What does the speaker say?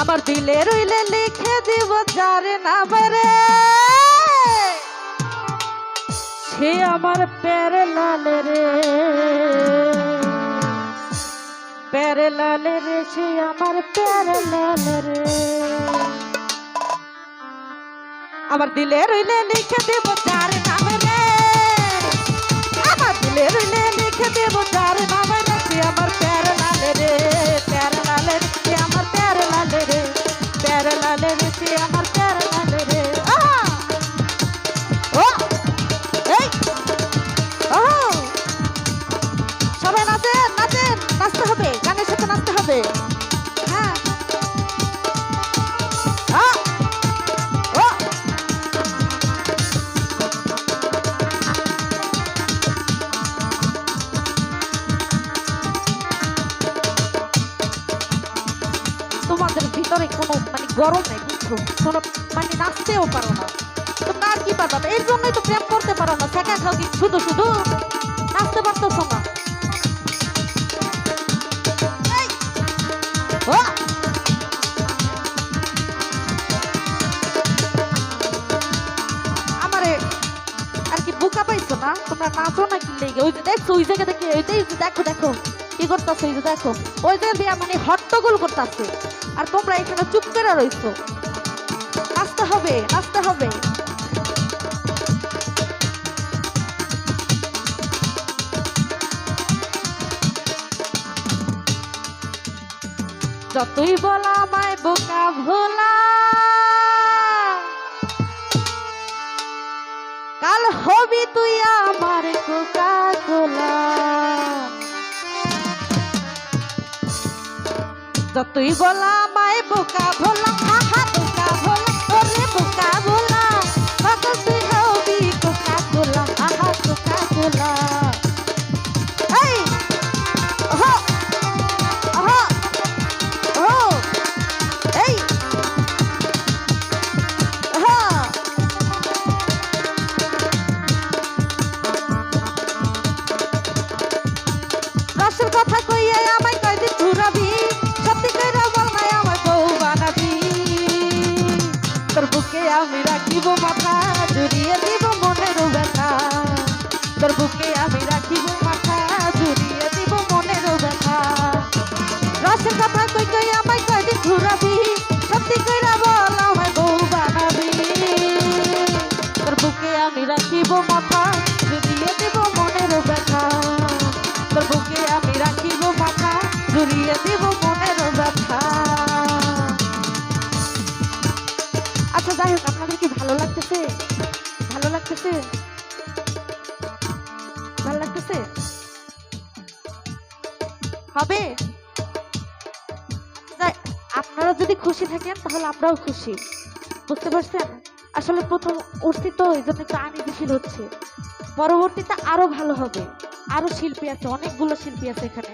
আমার দিলে রইলে লিখে দিব যার নামে সে আমার প্যারে লালে রে। প্যারে লালে রে, সে আমার প্যারে লালে রে। আমার দিলে রইলে লিখে দেব যার নামে রে আমার দিলে রইলে লিখে দেব যার নামে রে সে আমার প্যারে লালে রে, প্যারে লালে রে আমার প্যারে লালে রে, প্যারে লালে রে আমার প্যারে লালে রে! ও! এই! ও সবাই নাচেন নাচেন, নাচতে হবে, গানের সাথে নাচতে হবে। ভিতরে কোনো মানে গরম নেই, বুঝছ? মানে নাচতেও পারো না। তোমরা আর কি পারবা এর জন্যই তো প্রেম করতে পারো না। সেকা খাও কি শুধু শুধু। নাচতে পারতেছো না। আমারে আর কি বোকা পাইছো না? তোমরা নাচো না কি লেগে? ওই যে দেখছ, ওই জায়গা থেকে ওই যে দেখো দেখো। কি করতেছে যে দেখো, ওই জায়গা দিয়ে মানে হট্টগোল করতেছে। আর তোমরা এখানে চুপ করে রইছো। নাচতে হবে নাচতে হবে। যতই বলা আমায় বোকা ভোলা, কাল হবি তুই আমার কোকা কোলা যতই বলা মায় বোকা ভোলা আহা কই কই আচ্ছা যাই হোক আপনাদের ভালো লাগতেছে? ভালো লাগতেছে? ভালো লাগতেছে? হবে? যদি খুশি থাকেন, তাহলে আমরাও খুশি। বুঝতে পারছেন? আসলে প্রথম উঠছি তো এই জন্য একটু আনিবিশীল হচ্ছে। পরবর্তীতে আরও ভালো হবে। আরও শিল্পী আছে, অনেকগুলো শিল্পী আছে এখানে।